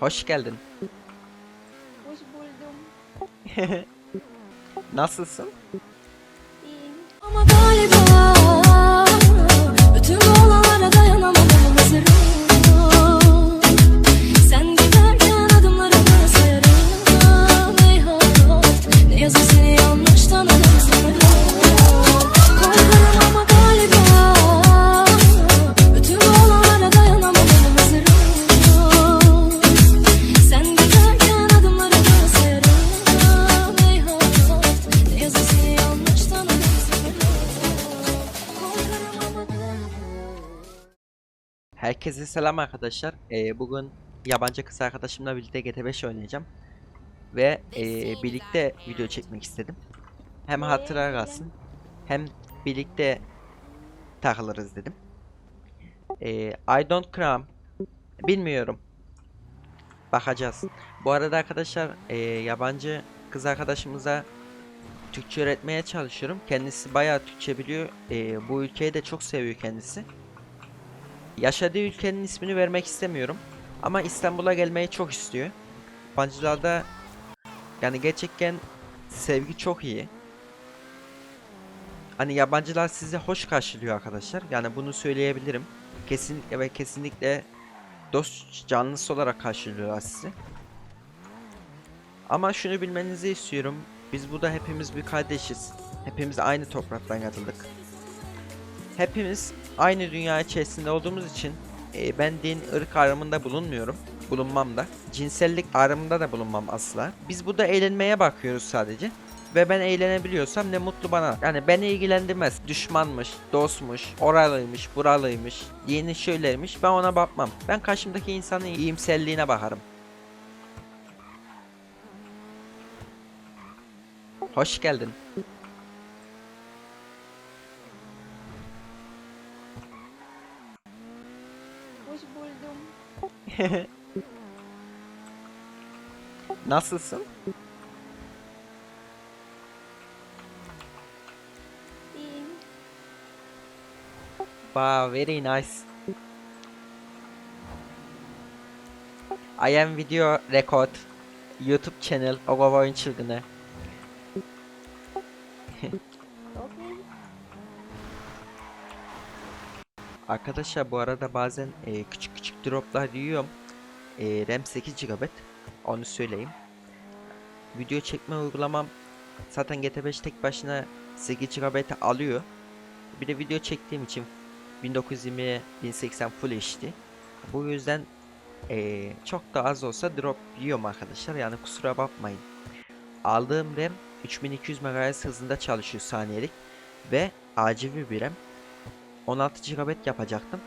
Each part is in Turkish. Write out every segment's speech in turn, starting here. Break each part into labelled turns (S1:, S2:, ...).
S1: Hoş geldin.
S2: Hoş buldum.
S1: Nasılsın?
S2: İyiyim.
S3: Ama galiba
S1: Herkese selam arkadaşlar. Ee, bugün yabancı kız arkadaşımla birlikte GT5 oynayacağım. Ve ee, birlikte video çekmek istedim. Hem hatıra kalsın hem birlikte takılırız dedim. Ee, I don't cram. Bilmiyorum. Bakacağız. Bu arada arkadaşlar ee, yabancı kız arkadaşımıza Türkçe öğretmeye çalışıyorum. Kendisi bayağı Türkçe biliyor. Ee, bu ülkeyi de çok seviyor kendisi. Yaşadığı ülkenin ismini vermek istemiyorum. Ama İstanbul'a gelmeyi çok istiyor. Yabancılarda yani gerçekten sevgi çok iyi. Hani yabancılar sizi hoş karşılıyor arkadaşlar. Yani bunu söyleyebilirim. Kesinlikle ve kesinlikle dost canlısı olarak karşılıyorlar sizi. Ama şunu bilmenizi istiyorum. Biz burada hepimiz bir kardeşiz. Hepimiz aynı topraktan yaratıldık. Hepimiz aynı dünya içerisinde olduğumuz için e, ben din, ırk ayrımında bulunmuyorum. Bulunmam da. Cinsellik ayrımında da bulunmam asla. Biz burada eğlenmeye bakıyoruz sadece. Ve ben eğlenebiliyorsam ne mutlu bana. Yani beni ilgilendirmez. Düşmanmış, dostmuş, oralıymış, buralıymış, yeni şöyleymiş ben ona bakmam. Ben karşımdaki insanın iyimserliğine bakarım. Hoş geldin. Nasılsın?
S2: İyiyim.
S1: Wow, very nice. I am video record YouTube channel Ogawa Oyun Çılgını. Arkadaşlar bu arada bazen e, küçük küçük droplar yiyorum. E, RAM 8 GB. Onu söyleyeyim. Video çekme uygulamam zaten GT5 tek başına 8 GB alıyor. Bir de video çektiğim için 1920 1080 Full HD. Bu yüzden e, çok da az olsa drop yiyorum arkadaşlar. Yani kusura bakmayın. Aldığım RAM 3200 MHz hızında çalışıyor saniyelik ve acil bir RAM. 16 GB yapacaktım.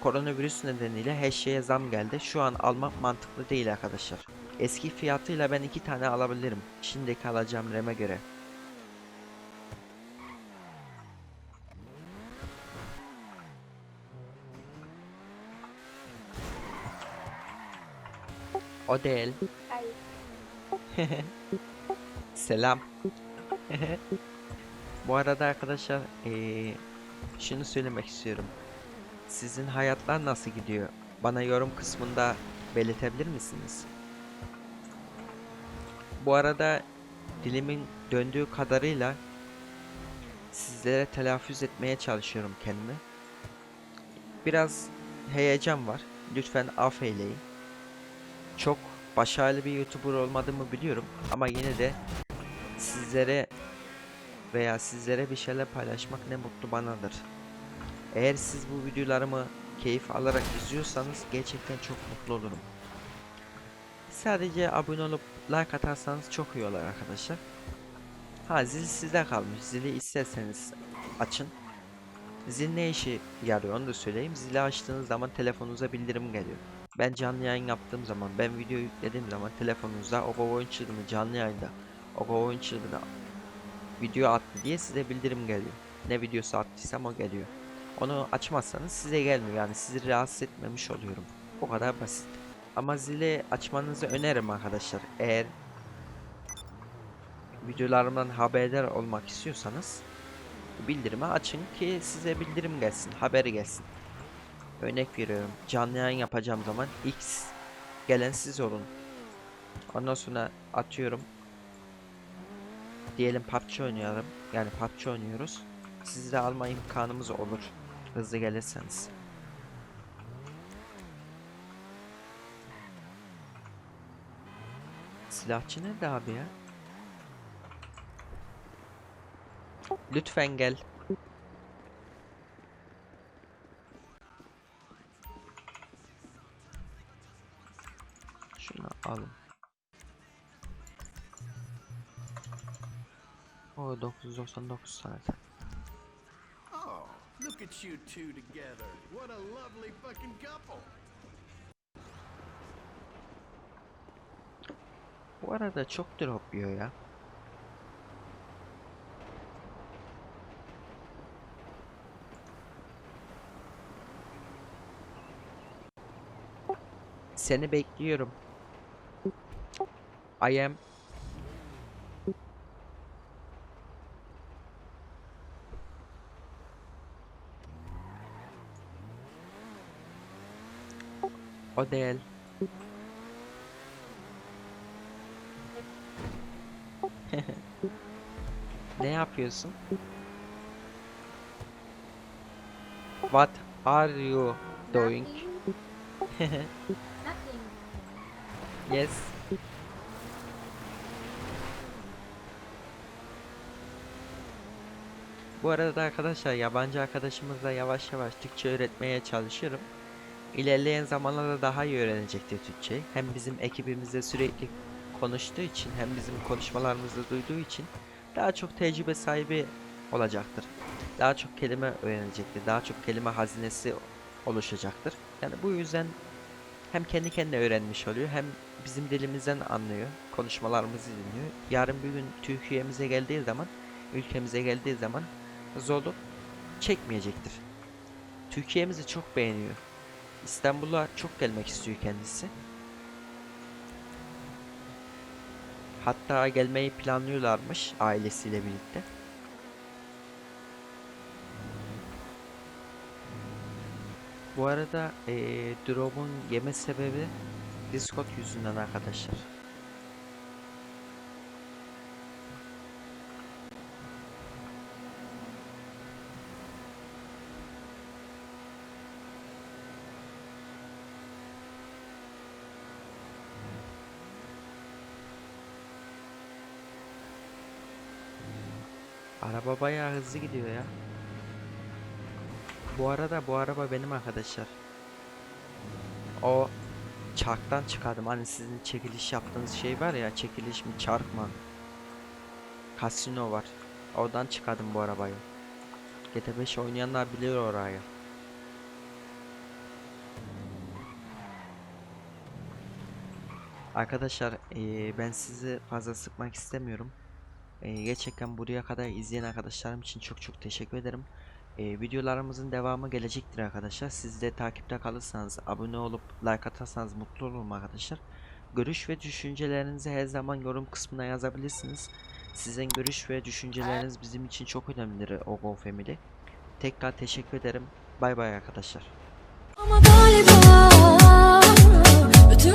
S1: Koronavirüs nedeniyle her şeye zam geldi. Şu an almak mantıklı değil arkadaşlar. Eski fiyatıyla ben iki tane alabilirim. Şimdiki alacağım RAM'e göre. O. Selam. Bu arada arkadaşlar eee, şunu söylemek istiyorum. Sizin hayatlar nasıl gidiyor? Bana yorum kısmında belirtebilir misiniz? Bu arada dilimin döndüğü kadarıyla sizlere telaffuz etmeye çalışıyorum kendimi. Biraz heyecan var. Lütfen affeyleyin. Çok başarılı bir YouTuber olmadığımı biliyorum ama yine de sizlere veya sizlere bir şeyler paylaşmak ne mutlu banadır. Eğer siz bu videolarımı keyif alarak izliyorsanız gerçekten çok mutlu olurum. Sadece abone olup like atarsanız çok iyi olur arkadaşlar. Ha zil sizde kalmış. Zili isterseniz açın. Zil ne işi yarıyor onu da söyleyeyim. Zili açtığınız zaman telefonunuza bildirim geliyor. Ben canlı yayın yaptığım zaman, ben video yüklediğim zaman telefonunuzda Ogo Oyun Çılgını canlı yayında Ogo Oyun Çılgını video attı diye size bildirim geliyor. Ne videosu attıysam o geliyor. Onu açmazsanız size gelmiyor yani sizi rahatsız etmemiş oluyorum. O kadar basit. Ama zili açmanızı öneririm arkadaşlar. Eğer videolarımdan haberdar olmak istiyorsanız bildirimi açın ki size bildirim gelsin, haberi gelsin. Örnek veriyorum. Canlı yayın yapacağım zaman X gelen siz olun. Ondan sonra atıyorum. Diyelim PUBG oynayalım. Yani PUBG oynuyoruz. Sizi de alma imkanımız olur. Hızlı gelirseniz. Silahçı nerede abi ya? Lütfen gel. Şunu alın. O 999 zaten.
S4: Oh, look at you two together. What a lovely fucking couple.
S1: Bu arada çok drop yiyor ya. Seni bekliyorum. I am O değil. Ne yapıyorsun? What are you doing? Yes. Bu arada arkadaşlar yabancı arkadaşımızla yavaş yavaş Türkçe öğretmeye çalışıyorum. İlerleyen zamanlarda daha iyi öğrenecektir Türkçe. Hem bizim ekibimizde sürekli konuştuğu için hem bizim konuşmalarımızı duyduğu için daha çok tecrübe sahibi olacaktır. Daha çok kelime öğrenecektir. Daha çok kelime hazinesi oluşacaktır. Yani bu yüzden hem kendi kendine öğrenmiş oluyor hem bizim dilimizden anlıyor. Konuşmalarımızı dinliyor. Yarın bir gün Türkiye'mize geldiği zaman, ülkemize geldiği zaman zorluk çekmeyecektir. Türkiye'mizi çok beğeniyor. İstanbul'a çok gelmek istiyor kendisi. Hatta gelmeyi planlıyorlarmış ailesiyle birlikte. Bu arada eee drop'un yeme sebebi Discord yüzünden arkadaşlar. Araba bayağı hızlı gidiyor ya. Bu arada bu araba benim arkadaşlar. O çarktan çıkardım. Hani sizin çekiliş yaptığınız şey var ya çekiliş mi çark mı? Kasino var. Oradan çıkardım bu arabayı. GT5 oynayanlar bilir orayı. Arkadaşlar eee, ben sizi fazla sıkmak istemiyorum. Eee, gerçekten buraya kadar izleyen arkadaşlarım için çok çok teşekkür ederim. Eee, videolarımızın devamı gelecektir arkadaşlar. Siz de takipte kalırsanız, abone olup like atarsanız mutlu olurum arkadaşlar. Görüş ve düşüncelerinizi her zaman yorum kısmına yazabilirsiniz. Sizin görüş ve düşünceleriniz bizim için çok önemlidir Ogo Family. Tekrar teşekkür ederim. Bay bay arkadaşlar.
S3: Ama galiba bütün